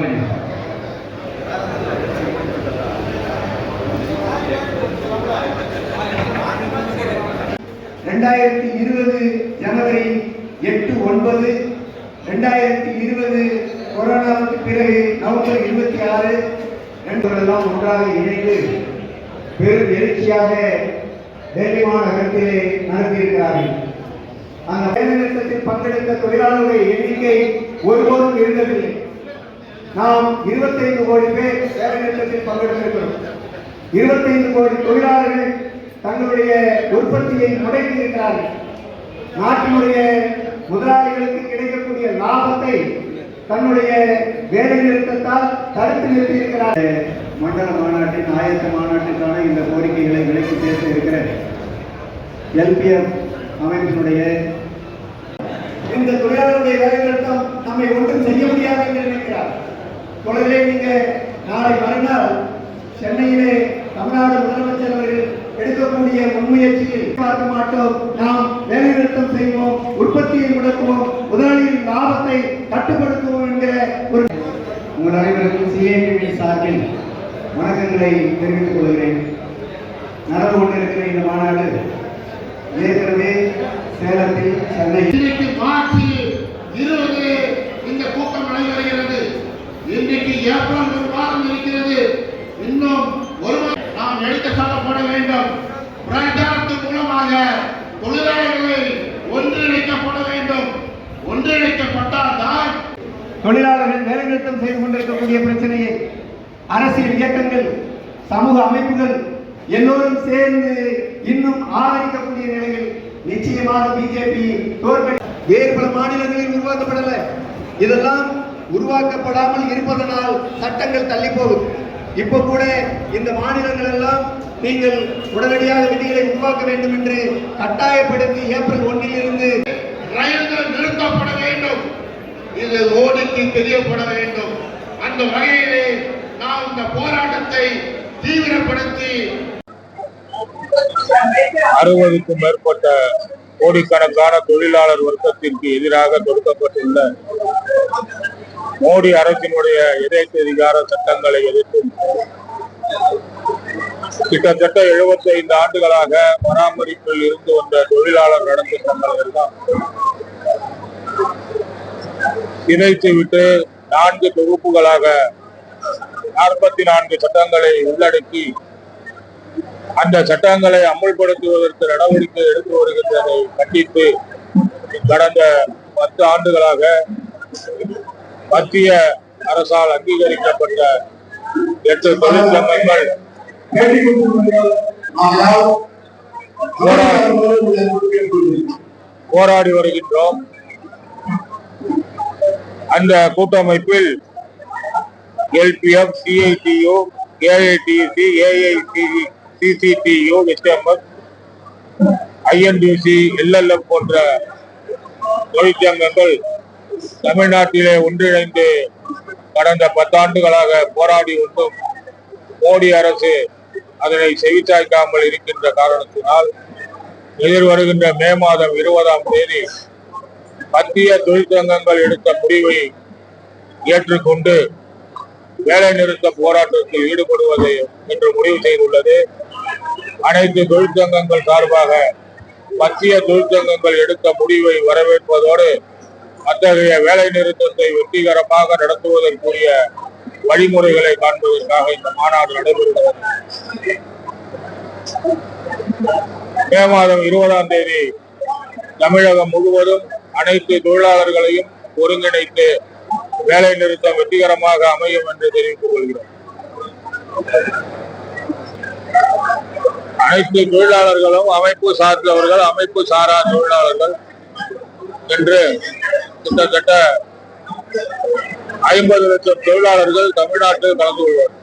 வேண்டும் ரெண்டாயிரத்தி இருபது ஜனவரி எட்டு ஒன்பது ரெண்டாயிரத்தி இருபது கொரோனாவுக்கு பிறகு நவம்பர் இருபத்தி ஆறு எல்லாம் ஒன்றாக இணைந்து பெரும் எழுச்சியாக டெல்லி மாநகரத்திலே நடத்தியிருக்கிறார்கள் அந்த வேலைநிறுத்தத்தில் பங்கெடுத்த தொழிலாளர்களுடைய எண்ணிக்கை ஒருபோதும் இருந்ததில்லை. நாம் இருபத்தைந்து கோடி பேர் வேலைநிறுத்தத்தில் பங்கெடுத்திருக்கிறோம் இருபத்தைந்து கோடி தொழிலாளர்கள் தங்களுடைய உற்பத்தியை முடக்கி இருக்கிறார்கள். நாட்டினுடைய முதலாளிகளுக்கு கிடைக்கக்கூடிய லாபத்தை தன்னுடைய வேலை நிறுத்தத்தால் தடுத்து நிறுத்தியிருக்கிறார் மண்டல மாநாட்டின் ஆயத்த மாநாட்டிற்கான இந்த கோரிக்கைகளை விலக்கி பேச இருக்கிற எல்பிஎஃப் அமைப்பினுடைய இந்த தொழிலாளருடைய வேலை நிறுத்தம் நம்மை ஒன்றும் செய்ய முடியாது என்று நினைக்கிறார். தொலைவிலே நீங்க நாளை மறுநாள் சென்னையிலே தமிழ்நாடு முதலமைச்சர் அவர்கள் எடுக்கக்கூடிய முன்முயற்சியில் பார்க்க மாட்டோம். நாம் வேலை நிறுத்தம் செய்வோம் உற்பத்தியை முடக்குவோம் முதலாளியின் லாபத்தை கட்டுப்படுத்துவோம் என்கிற ஒரு உங்கள் அனைவருக்கும் சிஏபி சார்பில் வணக்கங்களை தெரிவித்துக் கொள்கிறேன். நடந்து கொண்டிருக்கிற இந்த மாநாடு ஏற்கனவே சேலத்தில் சென்னையில் இன்றைக்கு மார்ச் இருபது இந்த கூட்டம் நடைபெறுகிறது இன்றைக்கு ஏப்ரல் ஒரு மாதம் இருக்கிறது இன்னும் ஒரு நாம் எடுத்து செல்லப்பட வேண்டும். பிரச்சாரத்தின் மூலமாக தொழிலாளர்களை ஒன்றிணைக்கப்பட வேண்டும். ஒன்றிணைக்கப்பட்டால் தான் தொழிலாளர்கள் வேலைநிறுத்தம் செய்து கொண்டிருக்கக்கூடிய பிரச்சனையை அரசியல் இயக்கங்கள் சமூக அமைப்புகள் எல்லோரும் சேர்ந்து இன்னும் ஆதரிக்கக்கூடிய நிலையில் நிச்சயமாக பிஜேபி தோற்கடி வேறு பல மாநிலங்களில் உருவாக்கப்படலை. இதெல்லாம் உருவாக்கப்படாமல் இருப்பதனால் சட்டங்கள் தள்ளி போகும் இப்ப கூட இந்த மாநிலங்கள் எல்லாம் நீங்கள் உடனடியாக விதிகளை உருவாக்க வேண்டும் என்று கட்டாயப்படுத்தி ஏப்ரல் ஒன்றில் இருந்து ரயில்கள் நிறுத்தப்பட வேண்டும். இது மோடிக்கு தெரியப்பட வேண்டும். அந்த வகையிலே நாம் இந்த போராட்டத்தை தீவிரப்படுத்தி அறுபதுக்கும் மேற்பட்ட கோடிக்கணக்கான தொழிலாளர் வர்க்கத்திற்கு எதிராக தொடுக்கப்பட்டுள்ள மோடி அரசினுடைய எதேச்சதிகார சட்டங்களை எதிர்த்து கிட்டத்தட்ட 75 ஆண்டுகளாக பராமரிப்பில் இருந்து வந்த தொழிலாளர் நலத்திட்டங்களை தான். இணைத்து விட்டு நான்கு தொகுப்புகளாக நாற்பத்தி நான்கு சட்டங்களை உள்ளடக்கி அந்த சட்டங்களை அமுல்படுத்துவதற்கு நடவடிக்கை எடுத்து வருகின்றதை கண்டித்து கடந்த பத்து ஆண்டுகளாக மத்திய அரசால் அங்கீகரிக்கப்பட்ட எட்டு தொழிற்சங்கங்கள் போராடி வருகின்றோம். அந்த கூட்டமைப்பில் LPF CITU AITC AIC CCTU HMS INTC LLF போன்ற தொழிற்சங்கங்கள் தமிழ்நாட்டிலே ஒன்றிணைந்து கடந்த பத்தாண்டுகளாக போராடி வந்தும். மோடி அரசு அதனை செவிச்சாய்க்காமல் இருக்கின்ற காரணத்தினால் எதிர்வருகின்ற மே மாதம் இருபதாம் தேதி மத்திய தொழிற்சங்கங்கள் எடுத்த முடிவை ஏற்றுக்கொண்டு வேலை நிறுத்த போராட்டத்தில் ஈடுபடுவது என்று முடிவு செய்துள்ளது. அனைத்து தொழிற்சங்கங்கள் சார்பாக மத்திய தொழிற்சங்கங்கள் எடுத்த முடிவை வரவேற்பதோடு அத்தகைய வேலை நிறுத்தத்தை வெற்றிகரமாக நடத்துவதற்குரிய வழிமுறைகளை காண்பதற்காக இந்த மாநாடு நடைபெறுகிறது. மே மாதம் இருபதாம் தேதி தமிழகம் முழுவதும் அனைத்து தொழிலாளர்களையும் ஒருங்கிணைத்து வேலை நிறுத்தம் வெற்றிகரமாக அமையும் என்று தெரிவித்துக் கொள்கிறோம். அனைத்து தொழிலாளர்களும் அமைப்பு சார்ந்தவர்கள் அமைப்பு சாரா தொழிலாளர்கள் என்று கிட்டத்தட்ட ஐம்பது லட்சம் தொழிலாளர்கள் தமிழ்நாட்டில் கலந்து கொள்வார்கள்